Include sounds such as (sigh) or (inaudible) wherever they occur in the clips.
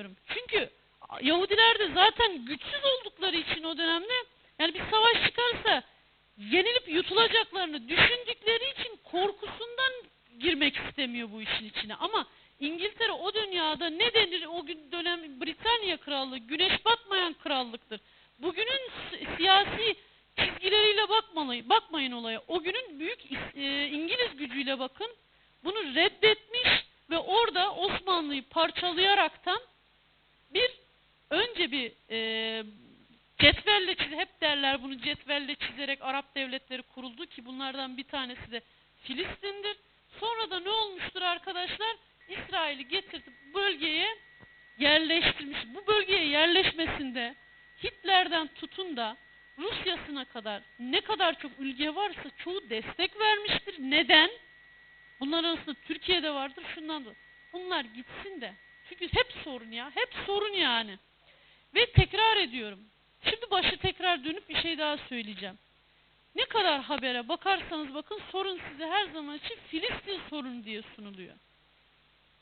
istemiyorum. Çünkü Yahudiler de zaten güçsüz oldukları için o dönemde yani bir savaş çıkarsa yenilip yutulacaklarını düşündükleri için korkusundan girmek istemiyor bu işin içine. Ama İngiltere o dünyada ne denir o gün dönem Britanya Krallığı güneş batmayan krallıktır. Bugünün si- siyasi çizgileriyle bakmayın, bakmayın olaya. O günün büyük e, İngiliz gücüyle bakın. Bunu reddetmiş ve orada Osmanlı'yı parçalayaraktan önce bir e, cetvelle çiz hep derler bunu cetvelle çizerek Arap devletleri kuruldu ki bunlardan bir tanesi de Filistin'dir. Sonra da ne olmuştur arkadaşlar? İsrail'i getirtip bölgeye yerleştirmiş. Bu bölgeye yerleşmesinde Hitler'den tutun da Rusya'sına kadar ne kadar çok ülke varsa çoğu destek vermiştir. Neden? Bunların arasında Türkiye'de vardır şundan da. Bunlar gitsin de. Çünkü hep sorun ya. Hep sorun yani. Ve tekrar ediyorum. Şimdi başı tekrar dönüp bir şey daha söyleyeceğim. Ne kadar habere bakarsanız bakın sorun size her zaman için Filistin sorunu diye sunuluyor.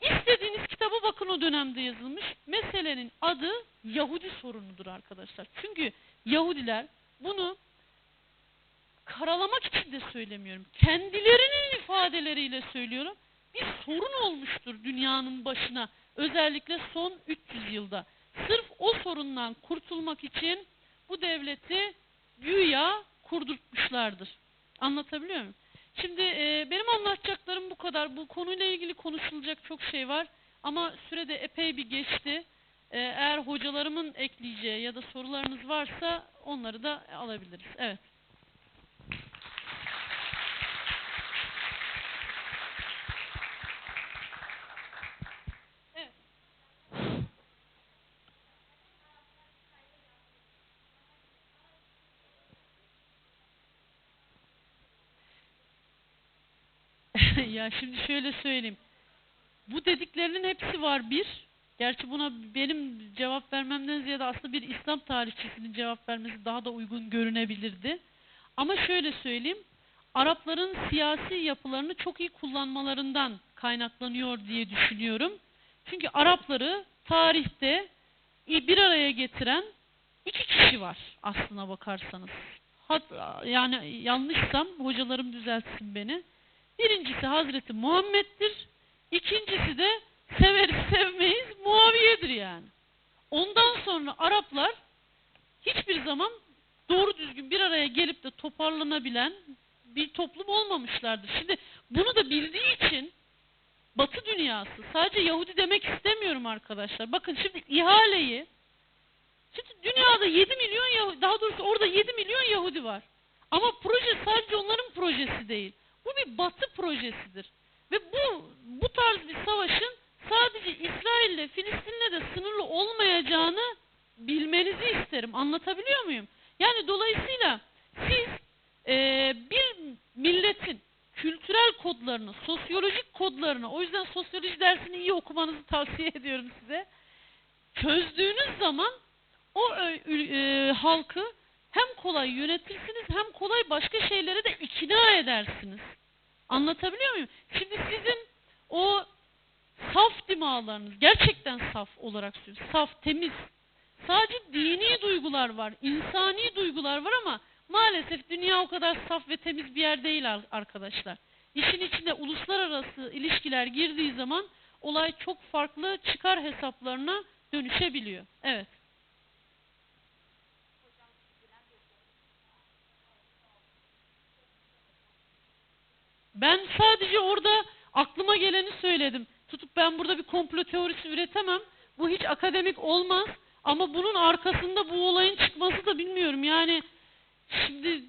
İstediğiniz kitaba bakın o dönemde yazılmış. Meselenin adı Yahudi sorunudur arkadaşlar. Çünkü Yahudiler bunu karalamak için de söylemiyorum. Kendilerinin ifadeleriyle söylüyorum. Bir sorun olmuştur dünyanın başına. Özellikle son 300 yılda. O sorundan kurtulmak için bu devleti güya kurdurtmuşlardır. Anlatabiliyor muyum? Şimdi e, benim anlatacaklarım bu kadar. Bu konuyla ilgili konuşulacak çok şey var. Ama sürede epey bir geçti. E, eğer hocalarımın ekleyeceği ya da sorularınız varsa onları da alabiliriz. Evet. (laughs) ya şimdi şöyle söyleyeyim. Bu dediklerinin hepsi var bir. Gerçi buna benim cevap vermemden ziyade aslında bir İslam tarihçisinin cevap vermesi daha da uygun görünebilirdi. Ama şöyle söyleyeyim. Arapların siyasi yapılarını çok iyi kullanmalarından kaynaklanıyor diye düşünüyorum. Çünkü Arapları tarihte bir araya getiren iki kişi var aslına bakarsanız. Hat, yani yanlışsam hocalarım düzeltsin beni. Birincisi Hazreti Muhammed'dir. İkincisi de severiz sevmeyiz Muaviye'dir yani. Ondan sonra Araplar hiçbir zaman doğru düzgün bir araya gelip de toparlanabilen bir toplum olmamışlardır. Şimdi bunu da bildiği için Batı dünyası sadece Yahudi demek istemiyorum arkadaşlar. Bakın şimdi ihaleyi şimdi dünyada 7 milyon Yahudi daha doğrusu orada 7 milyon Yahudi var. Ama proje sadece onların projesi değil. Bu bir batı projesidir. Ve bu bu tarz bir savaşın sadece İsrail ile Filistin'le de sınırlı olmayacağını bilmenizi isterim. Anlatabiliyor muyum? Yani dolayısıyla siz eee, bir milletin kültürel kodlarını, sosyolojik kodlarını, o yüzden sosyoloji dersini iyi okumanızı tavsiye (laughs) ediyorum size. Çözdüğünüz zaman o ül- eee, halkı hem kolay yönetirsiniz hem kolay başka şeylere de ikna edersiniz. Anlatabiliyor muyum? Şimdi sizin o saf dimağlarınız, gerçekten saf olarak söylüyorum, saf, temiz, sadece dini duygular var, insani duygular var ama maalesef dünya o kadar saf ve temiz bir yer değil ar- arkadaşlar. İşin içine uluslararası ilişkiler girdiği zaman olay çok farklı çıkar hesaplarına dönüşebiliyor. Evet. Ben sadece orada aklıma geleni söyledim. Tutup ben burada bir komplo teorisi üretemem. Bu hiç akademik olmaz. Ama bunun arkasında bu olayın çıkması da bilmiyorum. Yani şimdi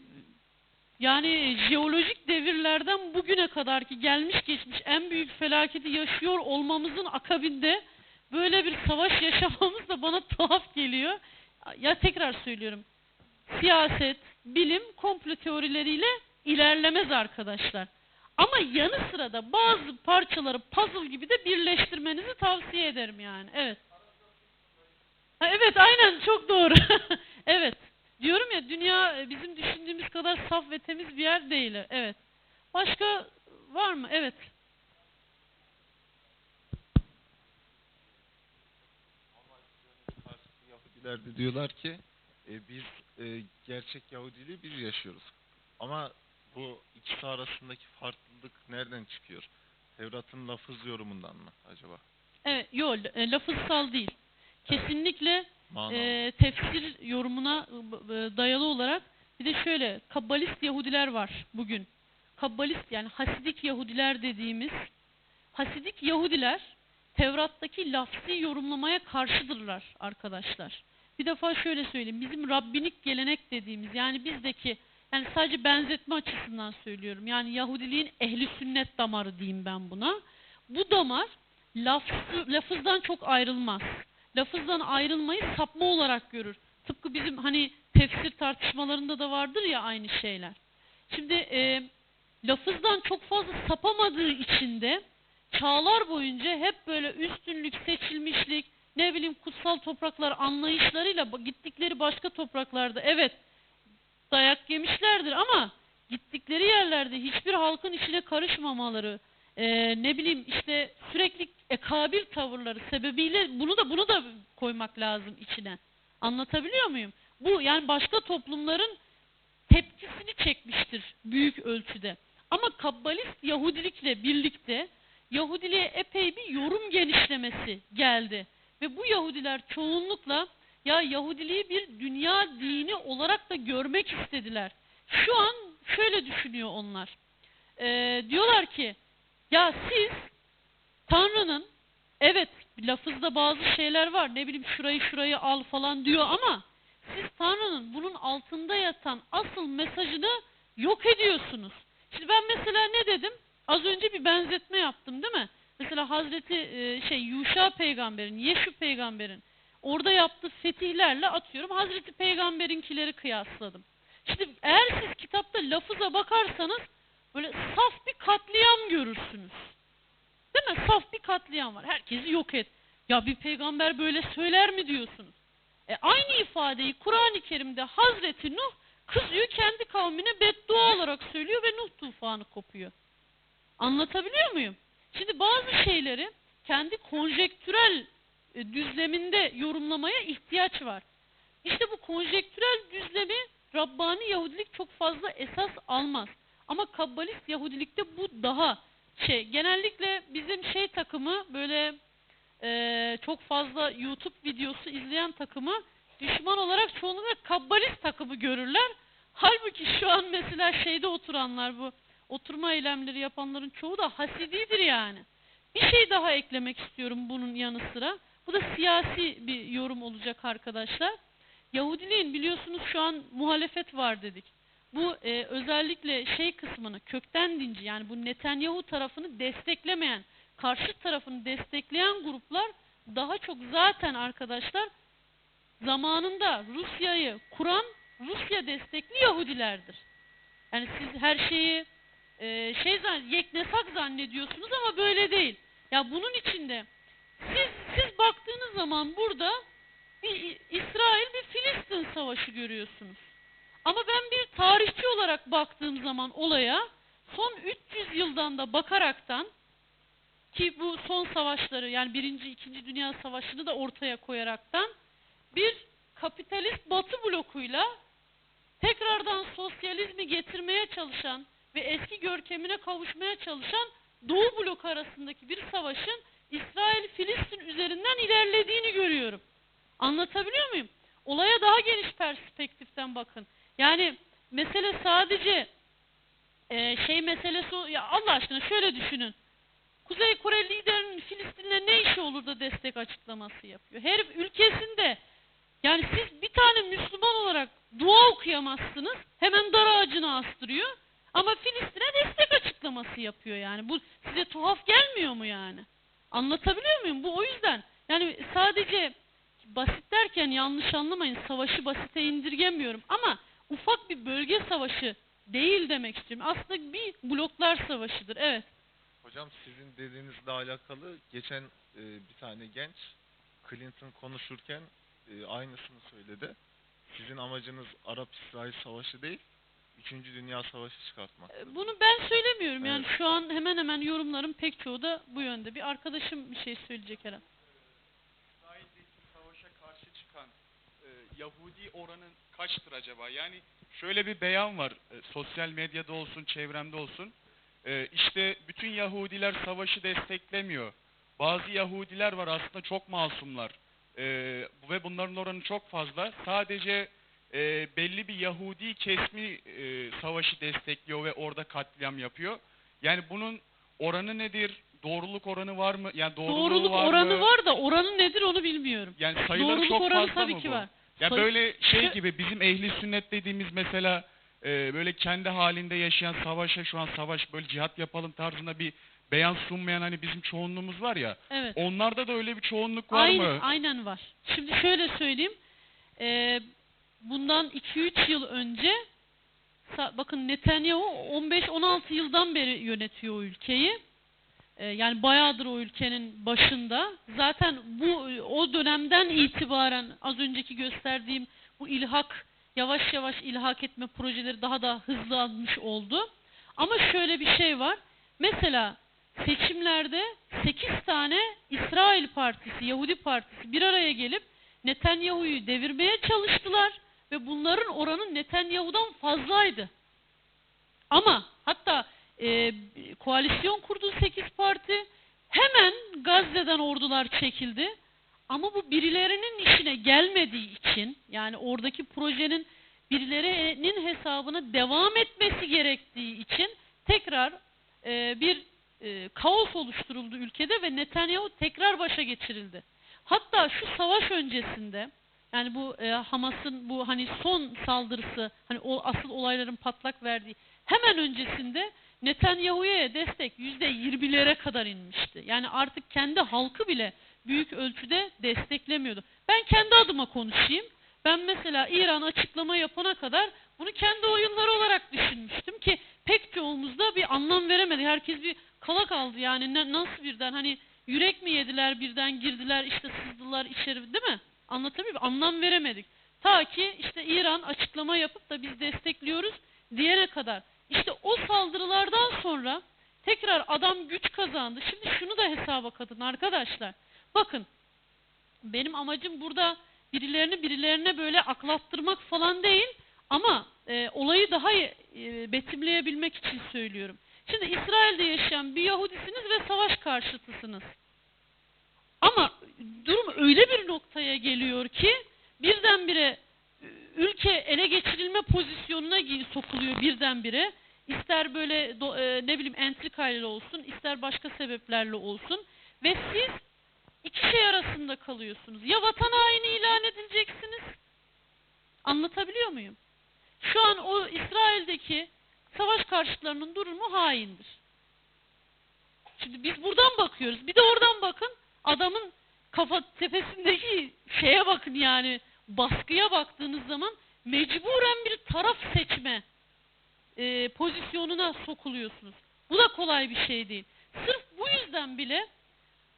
yani jeolojik devirlerden bugüne kadar ki gelmiş geçmiş en büyük felaketi yaşıyor olmamızın akabinde böyle bir savaş (laughs) yaşamamız da bana tuhaf geliyor. Ya tekrar söylüyorum. Siyaset, bilim, komplo teorileriyle ilerlemez arkadaşlar. Ama yanı sıra da bazı parçaları puzzle gibi de birleştirmenizi tavsiye ederim yani. Evet. Ha, evet aynen çok doğru. (laughs) evet. Diyorum ya dünya e, bizim düşündüğümüz kadar saf ve temiz bir yer değil. Evet. Başka var mı? Evet. Yahudiler de diyorlar ki e, biz e, gerçek Yahudiliği biz yaşıyoruz. Ama bu ikisi arasındaki farklılık nereden çıkıyor? Tevrat'ın lafız yorumundan mı acaba? Evet, yok e, lafızsal değil. Kesinlikle Manalı. e, tefsir yorumuna e, e, dayalı olarak bir de şöyle kabbalist Yahudiler var bugün. Kabbalist yani Hasidik Yahudiler dediğimiz Hasidik Yahudiler Tevrat'taki lafzi yorumlamaya karşıdırlar arkadaşlar. Bir defa şöyle söyleyeyim. Bizim Rabbinik gelenek dediğimiz yani bizdeki yani sadece benzetme açısından söylüyorum. Yani Yahudiliğin ehli sünnet damarı diyeyim ben buna. Bu damar lafzı, lafızdan çok ayrılmaz. Lafızdan ayrılmayı sapma olarak görür. Tıpkı bizim hani tefsir tartışmalarında da vardır ya aynı şeyler. Şimdi e, lafızdan çok fazla sapamadığı için de çağlar boyunca hep böyle üstünlük, seçilmişlik, ne bileyim kutsal topraklar anlayışlarıyla gittikleri başka topraklarda evet dayak yemişlerdir ama gittikleri yerlerde hiçbir halkın içine karışmamaları, e, ne bileyim işte sürekli ekabir tavırları sebebiyle bunu da bunu da koymak lazım içine. Anlatabiliyor muyum? Bu yani başka toplumların tepkisini çekmiştir büyük ölçüde. Ama kabbalist Yahudilikle birlikte Yahudiliğe epey bir yorum genişlemesi geldi. Ve bu Yahudiler çoğunlukla ya Yahudiliği bir dünya dini olarak da görmek istediler. Şu an şöyle düşünüyor onlar. Ee, diyorlar ki ya siz Tanrı'nın evet lafızda bazı şeyler var ne bileyim şurayı şurayı al falan diyor ama siz Tanrı'nın bunun altında yatan asıl mesajını yok ediyorsunuz. Şimdi ben mesela ne dedim? Az önce bir benzetme yaptım değil mi? Mesela Hazreti e, şey Yuşa peygamberin, Yeşu peygamberin orada yaptığı fetihlerle atıyorum Hazreti peygamberinkileri kıyasladım. Şimdi eğer siz kitapta lafıza bakarsanız böyle saf bir katliam görürsünüz. Değil mi? Saf bir katliam var. Herkesi yok et. Ya bir peygamber böyle söyler mi diyorsunuz? E aynı ifadeyi Kur'an-ı Kerim'de Hazreti Nuh kızıyor kendi kavmine beddua olarak söylüyor ve Nuh tufanı kopuyor. Anlatabiliyor muyum? Şimdi bazı şeyleri kendi konjektürel düzleminde yorumlamaya ihtiyaç var. İşte bu konjektürel düzlemi Rabbani Yahudilik çok fazla esas almaz. Ama Kabbalist Yahudilikte bu daha şey. Genellikle bizim şey takımı böyle e, çok fazla YouTube videosu izleyen takımı düşman olarak çoğunlukla Kabbalist takımı görürler. Halbuki şu an mesela şeyde oturanlar bu oturma eylemleri yapanların çoğu da Hasididir yani. Bir şey daha eklemek istiyorum bunun yanı sıra. Bu da siyasi bir yorum olacak arkadaşlar. Yahudiliğin biliyorsunuz şu an muhalefet var dedik. Bu e, özellikle şey kısmını kökten dinci yani bu Netanyahu tarafını desteklemeyen, karşı tarafını destekleyen gruplar daha çok zaten arkadaşlar zamanında Rusya'yı kuran Rusya destekli Yahudilerdir. Yani siz her şeyi e, şey zan, yeknesak zannediyorsunuz ama böyle değil. Ya bunun içinde siz baktığınız zaman burada bir İsrail bir Filistin savaşı görüyorsunuz. Ama ben bir tarihçi olarak baktığım zaman olaya son 300 yıldan da bakaraktan ki bu son savaşları yani birinci, ikinci dünya savaşını da ortaya koyaraktan bir kapitalist batı blokuyla tekrardan sosyalizmi getirmeye çalışan ve eski görkemine kavuşmaya çalışan Doğu blok arasındaki bir savaşın İsrail-Filistin üzerinden ilerlediğini görüyorum. Anlatabiliyor muyum? Olaya daha geniş perspektiften bakın. Yani mesele sadece e, şey meselesi ya Allah aşkına şöyle düşünün. Kuzey Kore liderinin Filistin'le ne işi olur da destek açıklaması yapıyor. Her ülkesinde yani siz bir tane Müslüman olarak dua okuyamazsınız. Hemen dar ağacına astırıyor. Ama Filistin'e destek açıklaması yapıyor yani. Bu size tuhaf gelmiyor mu yani? Anlatabiliyor muyum? Bu o yüzden. Yani sadece basit derken yanlış anlamayın. Savaşı basite indirgemiyorum. Ama ufak bir bölge savaşı değil demek istiyorum. Aslında bir bloklar savaşıdır. Evet. Hocam sizin dediğinizle alakalı geçen e, bir tane genç Clinton konuşurken e, aynısını söyledi. Sizin amacınız Arap-İsrail savaşı değil, Üçüncü Dünya Savaşı çıkartmak. E, Bunu ben söylemiyorum. Yani Evet. şu an hemen hemen yorumların pek çoğu da bu yönde. Bir arkadaşım bir şey söyleyecek herhalde. İsrail'deki savaşa karşı çıkan Yahudi oranı kaçtır acaba? Yani şöyle bir beyan var. e, sosyal medyada olsun, çevremde olsun. E, işte bütün Yahudiler savaşı desteklemiyor. Bazı Yahudiler var aslında çok masumlar. E, ve bunların oranı çok fazla. Sadece e, belli bir Yahudi kesmi e, savaşı destekliyor ve orada katliam yapıyor. Yani bunun oranı nedir? Doğruluk oranı var mı? Yani doğruluğu Doğruluk var oranı mı? var da oranı nedir onu bilmiyorum. Yani sayıları Doğruluk çok oranı fazla tabii mı ki bu? var. Ya Sayı- böyle şey gibi bizim ehli sünnet dediğimiz mesela e, böyle kendi halinde yaşayan savaşa şu an savaş böyle cihat yapalım tarzında bir beyan sunmayan hani bizim çoğunluğumuz var ya. Evet. Onlarda da öyle bir çoğunluk var Aynen, mı? aynen var. Şimdi şöyle söyleyeyim. Ee, bundan 2-3 yıl önce bakın Netanyahu 15-16 yıldan beri yönetiyor o ülkeyi. Ee, yani bayağıdır o ülkenin başında. Zaten bu o dönemden itibaren az önceki gösterdiğim bu ilhak yavaş yavaş ilhak etme projeleri daha da hızlanmış oldu. Ama şöyle bir şey var. Mesela seçimlerde 8 tane İsrail Partisi, Yahudi Partisi bir araya gelip Netanyahu'yu devirmeye çalıştılar ve bunların oranı Netanyahu'dan fazlaydı. Ama hatta e, koalisyon kurdu 8 parti hemen Gazze'den ordular çekildi. Ama bu birilerinin işine gelmediği için yani oradaki projenin birilerinin hesabına devam etmesi gerektiği için tekrar e, bir e, kaos oluşturuldu ülkede ve Netanyahu tekrar başa geçirildi. Hatta şu savaş öncesinde yani bu e, Hamas'ın bu hani son saldırısı hani o asıl olayların patlak verdiği hemen öncesinde Netanyahu'ya destek yüzde yirmilere kadar inmişti. Yani artık kendi halkı bile büyük ölçüde desteklemiyordu. Ben kendi adıma konuşayım. Ben mesela İran açıklama yapana kadar bunu kendi oyunları olarak düşünmüştüm ki pek çoğumuzda bir anlam veremedi. Herkes bir kala kaldı yani nasıl birden hani yürek mi yediler birden girdiler işte sızdılar içeri değil mi? Anlatabiliyor muyum? Anlam veremedik. Ta ki işte İran açıklama yapıp da biz destekliyoruz diyene kadar. İşte o saldırılardan sonra tekrar adam güç kazandı. Şimdi şunu da hesaba katın arkadaşlar. Bakın benim amacım burada birilerini birilerine böyle aklattırmak falan değil ama e, olayı daha e, betimleyebilmek için söylüyorum. Şimdi İsrail'de yaşayan bir Yahudisiniz ve savaş karşıtısınız. Ama durum öyle bir noktaya geliyor ki birdenbire e, ülke ele geçirilme pozisyonuna sokuluyor birdenbire. İster böyle e, ne bileyim entrikayla olsun, ister başka sebeplerle olsun ve siz iki şey arasında kalıyorsunuz. Ya vatan haini ilan edileceksiniz. Anlatabiliyor muyum? Şu an o İsrail'deki savaş karşıtlarının durumu haindir. Şimdi biz buradan bakıyoruz. Bir de oradan bakın. Adamın kafa tepesindeki şeye bakın yani baskıya baktığınız zaman mecburen bir taraf seçme e, pozisyonuna sokuluyorsunuz. Bu da kolay bir şey değil. Sırf bu yüzden bile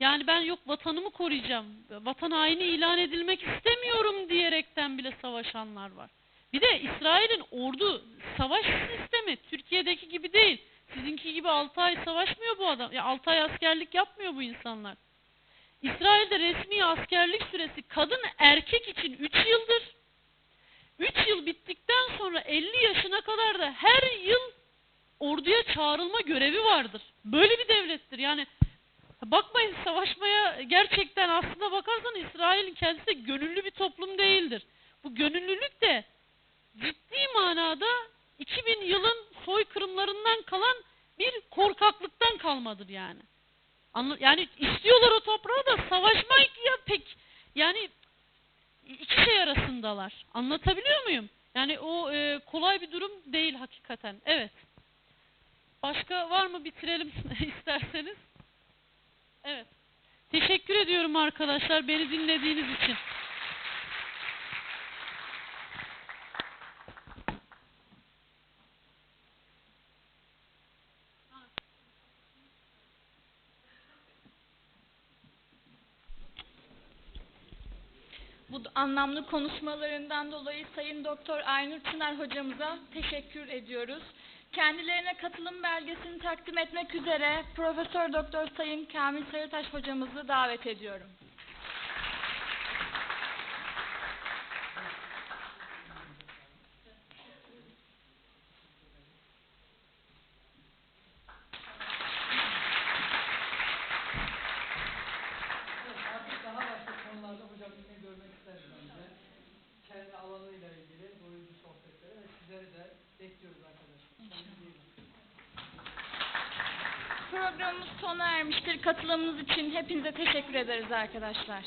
yani ben yok vatanımı koruyacağım, vatan haini ilan edilmek istemiyorum diyerekten bile savaşanlar var. Bir de İsrail'in ordu savaş sistemi Türkiye'deki gibi değil. Sizinki gibi 6 ay savaşmıyor bu adam. Ya 6 ay askerlik yapmıyor bu insanlar. İsrail'de resmi askerlik süresi kadın erkek için 3 yıldır. 3 yıl bittikten sonra 50 yaşına kadar da her yıl orduya çağrılma görevi vardır. Böyle bir devlettir. Yani bakmayın savaşmaya gerçekten aslında bakarsan İsrail'in kendisi gönüllü bir toplum değildir. Bu gönüllülük de ciddi manada 2000 yılın soykırımlarından kalan bir korkaklıktan kalmadır yani. Yani istiyorlar o toprağı da savaşmak ya pek yani iki şey arasındalar. Anlatabiliyor muyum? Yani o e, kolay bir durum değil hakikaten. Evet. Başka var mı bitirelim (laughs) isterseniz? Evet. Teşekkür ediyorum arkadaşlar beni dinlediğiniz için. Bu anlamlı konuşmalarından dolayı Sayın Doktor Aynur Çınar hocamıza teşekkür ediyoruz. Kendilerine katılım belgesini takdim etmek üzere Profesör Doktor Sayın Kamil Sarıtaş hocamızı davet ediyorum. bahsederken de kendi alanıyla ilgili doyurucu sohbetleri ve sizleri de bekliyoruz arkadaşlar. Kendinize iyi bakın. Programımız sona ermiştir. Katılımınız için hepinize teşekkür ederiz arkadaşlar.